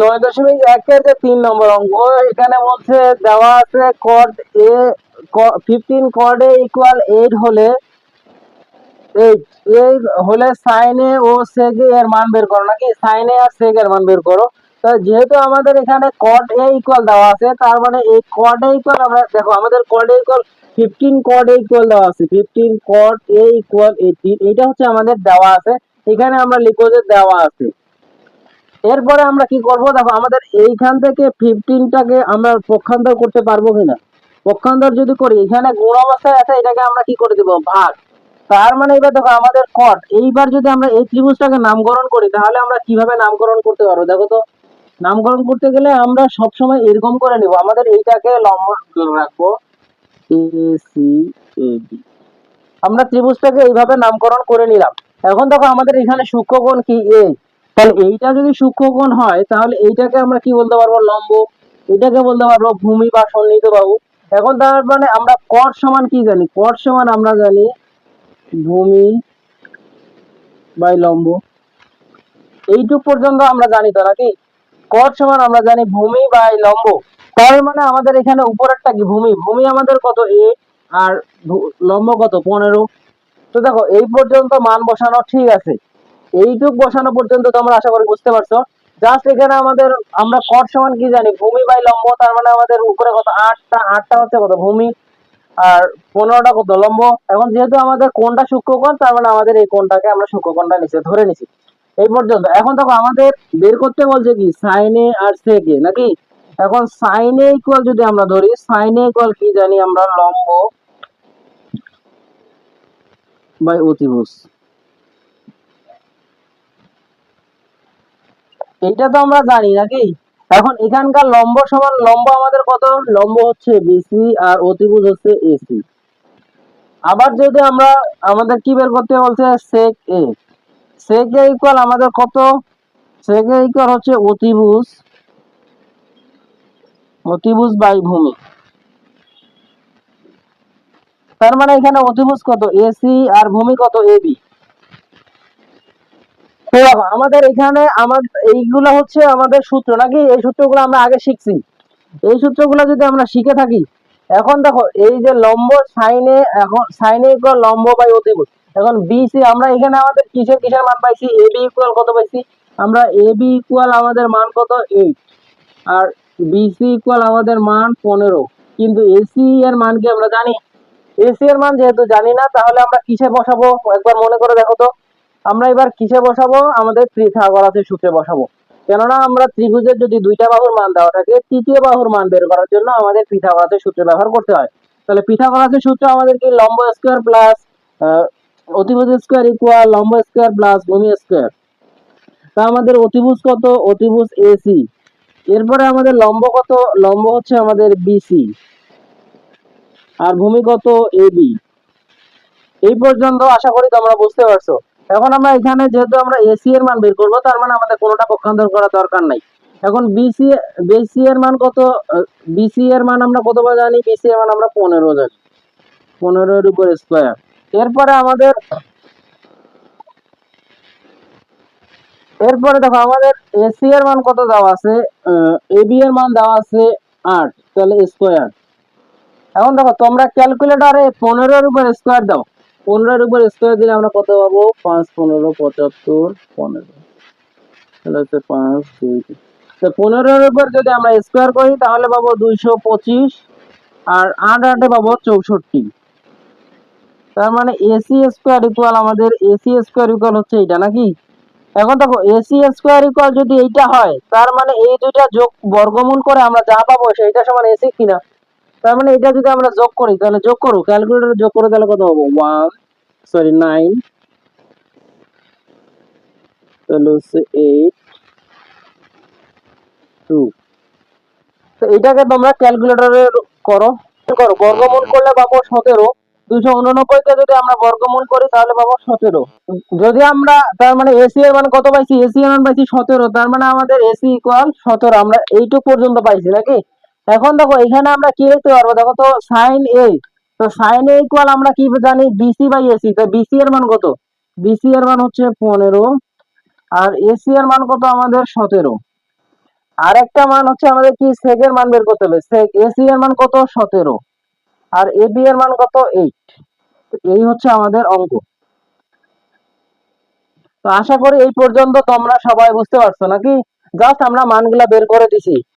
নয় দশমিক একের যে তিন নম্বর অঙ্ক, এখানে বলছে দেওয়া আছে cot A fifteen cot A equal eight হলে এইট এই হলে সাইনে ও সেগে এর মান বের করো, নাকি সাইনে আর সেগ এর মান বের করো? তো যেহেতু আমাদের এখানে এ ইকুয়াল দেওয়া আছে, তার মানে এই কড এ ইকুয়াল আমরা, দেখো আমাদের cot A equal fifteen cot A equal দেওয়া আছে fifteen cot A equal eighteen এটা হচ্ছে আমাদের দেওয়া আছে, এখানে আমরা লিখব যে দেওয়া আছে। এরপরে আমরা কি করব? দেখো, আমাদের এইখান থেকে ফিফটিনটাকে আমরা পক্ষান্তর করতে পারব কিনা? পক্ষান্তর যদি করি, এখানে গুণ অবস্থায় আছে, এটাকে আমরা কি করে দেব? ভাগ। তার মানে এবার দেখো, আমাদের কট এইবার যদি আমরা এই ত্রিভুজটাকে নামকরণ করি, তাহলে আমরা কীভাবে নামকরণ করতে পারব? দেখো তো, নামকরণ করতে গেলে আমরা সব সময় এরকম করে নিব। আমাদের এইটাকে লম্ব রাখব, এ আমরা ত্রিভুজটাকে এইভাবে নামকরণ করে নিলাম। এখন দেখো, আমাদের এখানে সূক্ষ্মকোণ কি? এ তাহলে এইটা যদি সূক্ষ্মকোণ হয়, তাহলে এইটাকে আমরা কি বলতে পারব? লম্ব। এটাকে বলতে পারব ভূমি বা সন্নিহিত বাহু। এখন তার মানে আমরা কট সমান কি জানি? কর সমান আমরা জানি ভূমি বাই লম্ব। এইটুক পর্যন্ত আমরা জানি তো নাকি? কর সমান আমরা জানি ভূমি বাই লম্ব। তার মানে আমাদের এখানে উপরেরটা কি? ভূমি। ভূমি আমাদের কত? এ আর লম্ব কত? পনেরো। তো দেখো, এই পর্যন্ত মান বসানো ঠিক আছে। এইটুক বসানো পর্যন্ত তোমরা আশা করি বুঝতে পারছ। জাস্ট এখানে আমাদের, আমরা কট সমান কি জানি? ভূমি বাই লম্ব, তার মানে আমাদের উপরে কত? আটটা আটটা হচ্ছে কত? ভূমি। আর পনেরোটা কত? লম্ব। এখন যেহেতু আমাদের কোনটা সূক্ষ্মকোণ, তার মানে আমাদের এই কোণটাকে আমরা সূক্ষ্মকোণটা নিচে ধরে নিছি। এই পর্যন্ত। এখন দেখো, আমাদের বের করতে বলছে কি? সাইনে আর সেকে নাকি? এখন সাইনে ইকুয়াল যদি আমরা ধরি সাইনে ইকুয়াল কি জানি আমরা? লম্ব বাই অতিভুজ। এইটা তো আমরা জানি নাকি? এখন এখানকার লম্ব সমান লম্ব আমাদের কত? লম্ব হচ্ছে বিসি আর অতিভুজ হচ্ছে এসি আবার যদি আমরা আমাদের কি বের করতে বলছে? সেক এ সেক এ ইকুয়াল আমাদের কত? সেক এ ইকুয়াল হচ্ছে অতিভুজ। অতিভুজ বাই ভূমি। তার মানে এখানে অতিভুজ কত? এসি আর ভূমি কত? এবি আমাদের এখানে আমার, এইগুলো হচ্ছে আমাদের সূত্র, নাকি? এই সূত্রগুলো আমরা আগে শিখছি। এই সূত্রগুলো যদি আমরা শিখে থাকি, এখন দেখো, এই যে লম্ব সাইনে, এখন সাইনে ইকুয়াল লম্ব বাই অতিভুজ। এখন বিসি আমরা এখানে আমাদের কিসের কিসের মান পাইছি? এ বি ইকুয়াল কত পাইছি? আমরা এ বি ইকুয়াল আমাদের মান কত? এইট আর বিসি ইকুয়াল আমাদের মান পনেরো। কিন্তু এসি এর মান কি আমরা জানি? এসি এর মান যেহেতু জানি না, তাহলে আমরা কিসে বসাবো? একবার মনে করে দেখো তো। আমরা এবার কিসে বসাবো? আমাদের পিথাগোরাসের সূত্রে বসাবো। কেননা আমরা ত্রিভুজের যদি দুইটা বাহুর মান দেওয়া থাকে, তৃতীয় বাহুর মান বের করার জন্য আমাদের পিথাগোরাসের সূত্র ব্যবহার করতে হয়। তাহলে পিথাগোরাসের সূত্র আমাদের কি? লম্ব স্কোয়ার প্লাস অতিভুজ স্কোয়ার ইকুয়াল লম্ব স্কোয়ার প্লাস ভূমি স্কোয়ার। তা আমাদের অতিভুজ কত? অতিভুজ এসি এরপরে আমাদের লম্ব কত? লম্ব হচ্ছে আমাদের বিসি আর ভূমি কত? এবি এই পর্যন্ত আশা করি তোমরা বুঝতে পারছ। এখন আমরা এখানে যেহেতু আমরা এসি এর মান বের করব, তার মানে আমাদের কোনোটা পক্ষান্তর করার দরকার নাই। এখন বিসি বিসি এর মান কত? বিসি এর মান আমরা কত জানি? বিসি এর মান আমরা পনেরো জানি। পনেরোর উপর স্কোয়ার এরপরে আমাদের, এরপরে দেখো আমাদের এসি এর মান কত দেওয়া আছে? এবি এর মান দেওয়া আছে আট, তাহলে স্কোয়ার এখন দেখো তোমরা ক্যালকুলেটারে পনেরোর উপর স্কোয়ার দাও। পনেরোর উপর স্কোয়ার দিলে আমরা কত পাবো? পাঁচ পনেরো, পঁচাত্তর, পনেরো। তাহলে হচ্ছে পাঁচ, দুই তো পনেরোর উপর যদি আমরা স্কোয়ার করি, তাহলে পাবো দুইশো পঁচিশ আর আট আটে পাবো চৌষট্টি। তার মানে এসি স্কোয়ার ইকুয়াল আমাদের এসি স্কোয়ার ইকুয়াল হচ্ছে এইটা নাকি? এখন দেখো এসি স্কোয়ার ইকুয়াল যদি এইটা হয়, তার মানে এই দুইটা যোগ বর্গমূল করে আমরা যা পাবো সেইটা সমান এসি কিনা? তার মানে এটা যদি আমরা যোগ করি, তাহলে যোগ করো ক্যালকুলেটরে যোগ করে, তাহলে কত হবে? ওয়ান সরি নাইন তাহলে হচ্ছে এইট টু তো এটাকে তোমরা ক্যালকুলেটরে করো করো, বর্গমূল করলে পাবো সতেরো। দুশো উননব্বইকে যদি আমরা বর্গমূল করি, তাহলে পাবো সতেরো। যদি আমরা, তার মানে এসি এর মান কত পাইছি? এসি এর মান পাইছি সতেরো। তার মানে আমাদের এসি ইকুয়াল সতেরো। আমরা এইটুক পর্যন্ত পাইছি, নাকি? এখন দেখো, এখানে আমরা কি লিখতে পারব? দেখো তো সাইন এ তো সাইন এ ইকুয়াল আমরা কি জানি? বিসি বাই এসি তো বিসি এর মান কত? বিসি এর মান হচ্ছে পনেরো, আর এসি এর মান কত? আমাদের সতেরো। আর একটা মান হচ্ছে আমাদের কি? সেক এর মান বের করতে হবে। সেক এসি এর মান কত? সতেরো। আর এবি এর মান কত? এইট এই হচ্ছে আমাদের অঙ্ক। তো আশা করি এই পর্যন্ত তোমরা সবাই বুঝতে পারছ নাকি? জাস্ট আমরা মানগুলা বের করে দিছি।